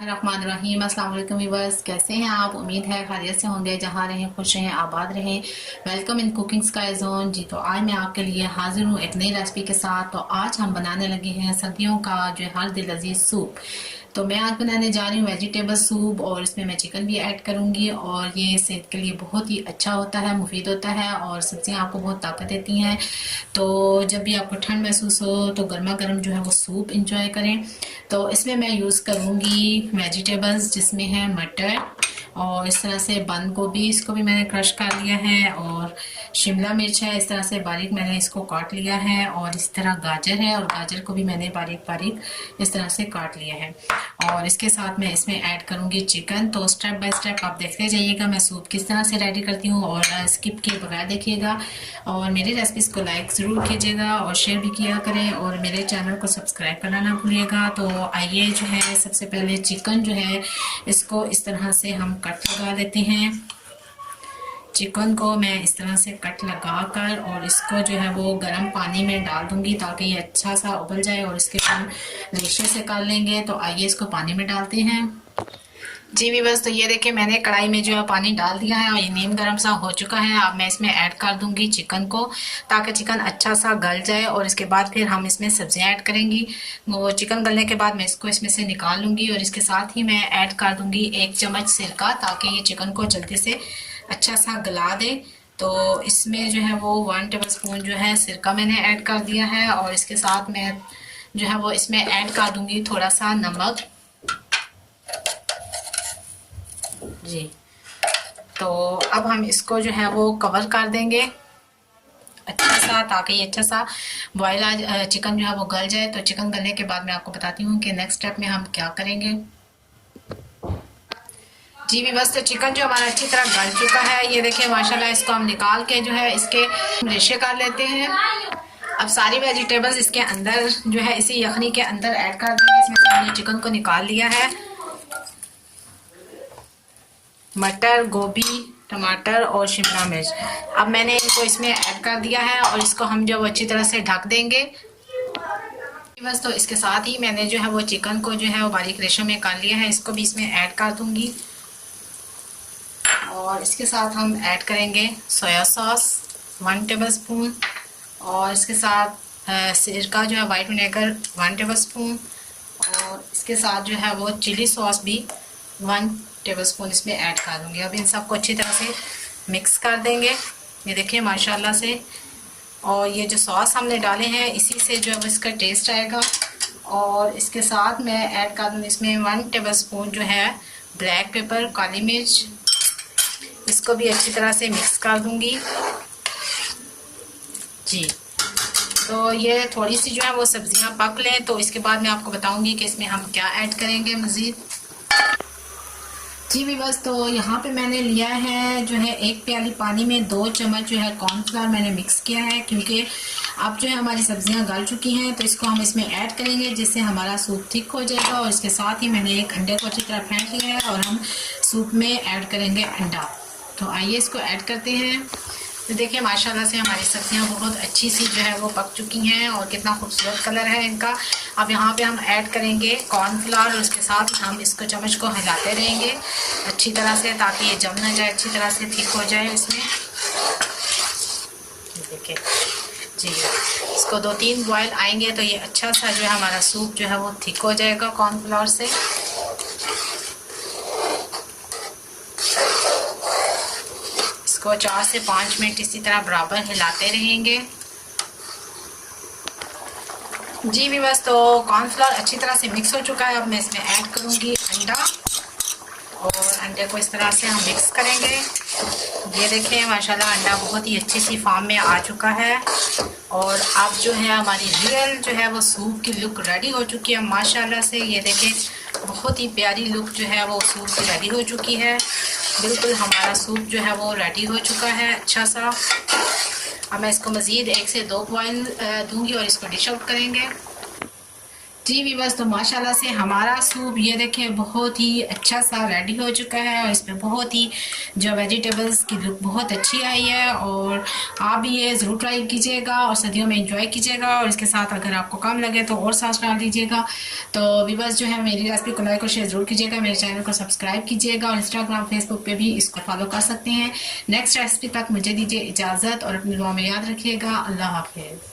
रहीम, अस्सलाम व्यूवर्स कैसे हैं आप? उम्मीद है खैरियत से होंगे, जहाँ रहें, खुश रहें, आबाद रहें। Welcome in cooking sky zone ji तो आज मैं आपके लिए हाजिर हूँ एक नई रेसिपी के साथ। तो आज हम बनाने लगे हैं सर्दियों का जो हर दिल लजीज सूप। तो मैं आज बनाने जा रही हूँ वेजिटेबल सूप और इसमें मैं चिकन भी ऐड करूँगी और ये सेहत के लिए बहुत ही अच्छा होता है, मुफीद होता है और सब्ज़ियाँ आपको बहुत ताकत देती हैं। तो जब भी आपको ठंड महसूस हो तो गर्मा गर्म जो है वो सूप इंजॉय करें। तो इसमें मैं यूज़ करूँगी वेजिटेबल्स जिसमें है मटर और इस तरह से बंद गोभी इसको भी मैंने क्रश कर लिया है और शिमला मिर्च है, इस तरह से बारीक मैंने इसको काट लिया है और इस तरह गाजर है और गाजर को भी मैंने बारीक बारीक इस तरह से काट लिया है। और इसके साथ मैं इसमें ऐड करूँगी चिकन तो स्टेप बाय स्टेप आप देखते जाइएगा मैं सूप किस तरह से रेडी करती हूँ और स्किप किए बगैर देखिएगा। और मेरी रेसिपीज़ को लाइक ज़रूर कीजिएगा और शेयर भी किया करें और मेरे चैनल को सब्सक्राइब करना ना भूलिएगा। तो आइए जो है, सबसे पहले चिकन जो है, इसको इस तरह से हम कट लगा देते हैं। चिकन को मैं इस तरह से कट लगा कर और इसको जो है वो गर्म पानी में डाल दूँगी ताकि ये अच्छा सा उबल जाए और इसके हम रेशे से कर लेंगे। तो आइए इसको पानी में डालते हैं। जी बस तो ये देखिए, मैंने कढ़ाई में जो है पानी डाल दिया है और ये नीम गर्म सा हो चुका है। अब मैं इसमें ऐड कर दूँगी चिकन को, ताकि चिकन अच्छा सा गल जाए और इसके बाद फिर हम इसमें सब्ज़ियाँ ऐड करेंगी। वो चिकन गलने के बाद मैं इसको इसमें से निकाल लूँगी और इसके साथ ही मैं ऐड कर दूँगी एक चम्मच सिरका, ताकि ये चिकन को जल्दी से अच्छा सा गला दे। तो इसमें जो है वो वन टेबल स्पून जो है सिरका मैंने ऐड कर दिया है और इसके साथ मैं जो है वो इसमें ऐड कर दूँगी थोड़ा सा नमक। जी। तो अब हम इसको जो है वो कवर कर देंगे। अच्छा सा, ताकि ये अच्छा सा बॉयल आ चिकन जो है वो गल जाए। तो चिकन गलने के बाद मैं आपको बताती हूँ कि नेक्स्ट स्टेप में हम क्या करेंगे। जी भी बस तो चिकन जो हमारा अच्छी तरह गल चुका है। ये देखिए, माशाल्लाह, इसको हम निकाल के जो है इसके रेशे कर लेते हैं। अब सारी वेजिटेबल्स इसके अंदर जो है, इसी यखनी के अंदर ऐड कर देंगे। इसमें से हमने चिकन को निकाल लिया है। मटर, गोभी, टमाटर और शिमला मिर्च। अब मैंने इनको इसमें ऐड कर दिया है और इसको हम जो अच्छी तरह से ढक देंगे, बस तो इसके साथ ही मैंने जो है वो चिकन को जो है वो बारीक रेशों में कर लिया है, इसको भी इसमें ऐड कर दूँगी। और इसके साथ हम ऐड करेंगे soya sauce one tablespoon और इसके साथ सिरका जो है white vinegar one tablespoon और इसके साथ जो है वो चिली सॉस भी वन टेबल स्पून इसमें ऐड कर दूँगी। अब इन सबको अच्छी तरह से मिक्स कर देंगे। ये देखिए, माशाल्लाह से। और ये जो सॉस हमने डाले हैं, इसी से जो है इसका टेस्ट आएगा। और इसके साथ मैं ऐड कर दूँगी इसमें वन टेबल स्पून जो है ब्लैक पेपर काली मिर्च। इसको भी अच्छी तरह से मिक्स कर दूँगी। जी। तो ये थोड़ी सी जो है वो सब्ज़ियाँ पक लें तो इसके बाद मैं आपको बताऊँगी कि इसमें हम क्या ऐड करेंगे मज़ीद। जी बस तो यहाँ पे मैंने लिया है जो है एक प्याली पानी में, दो चम्मच जो है कॉर्नफ्लावर मैंने मिक्स किया है क्योंकि अब जो है हमारी सब्ज़ियाँ गल चुकी हैं तो इसको हम इसमें ऐड करेंगे जिससे हमारा सूप थिक हो जाएगा और इसके साथ ही मैंने एक अंडे को अच्छी तरह फेंट लिया है और हम सूप में ऐड करेंगे अंडा। तो आइए इसको ऐड करते हैं। तो देखिए, माशाल्लाह से हमारी सब्ज़ियाँ बहुत अच्छी सी जो है वो पक चुकी हैं और कितना खूबसूरत कलर है इनका। अब यहाँ पे हम ऐड करेंगे कॉर्नफ्लावर और उसके साथ हम इसको चम्मच को हिलाते रहेंगे अच्छी तरह से ताकि ये जम ना जाए, अच्छी तरह से थिक हो जाए इसमें। देखिए, जी, इसको दो तीन बॉयल आएँगे तो ये अच्छा सा जो है हमारा सूप जो है वो थिक हो जाएगा कॉर्नफ्लावर से। इसको चार से पाँच मिनट इसी तरह बराबर हिलाते रहेंगे। जी भी बस तो कॉर्नफ्लोर अच्छी तरह से मिक्स हो चुका है। अब मैं इसमें ऐड करूँगी अंडा और अंडे को इस तरह से हम मिक्स करेंगे। ये देखें, माशाल्लाह, अंडा बहुत ही अच्छी सी फॉर्म में आ चुका है। और अब जो है हमारी रियल जो है वो सूप की लुक रेडी हो चुकी है, माशाल्लाह से। ये देखें, बहुत ही प्यारी लुक जो है वो सूप की रेडी हो चुकी है। बिल्कुल हमारा सूप जो है वो रेडी हो चुका है अच्छा सा। अब मैं इसको मज़ीद एक से दो बॉयल दूँगी और इसको डिश आउट करेंगे। जी वीवर्स तो माशाल्लाह से हमारा सूप, ये देखें बहुत ही अच्छा सा रेडी हो चुका है और इसमें बहुत ही जो वेजिटेबल्स की लुक बहुत अच्छी आई है और आप भी ये ज़रूर ट्राई कीजिएगा और सर्दियों में इंजॉय कीजिएगा और इसके साथ अगर आपको कम लगे तो और सास डाल दीजिएगा। तो वीवर्स जो है, मेरी रेसिपी को लाइक और शेयर ज़रूर कीजिएगा, मेरे चैनल को सब्सक्राइब कीजिएगा और इंस्टाग्राम फेसबुक पर भी इसको फॉलो कर सकते हैं। नेक्स्ट रेसिपी तक मुझे दीजिए इजाज़त और अपनी दुआ में याद रखिएगा। अल्लाह हाफिज़।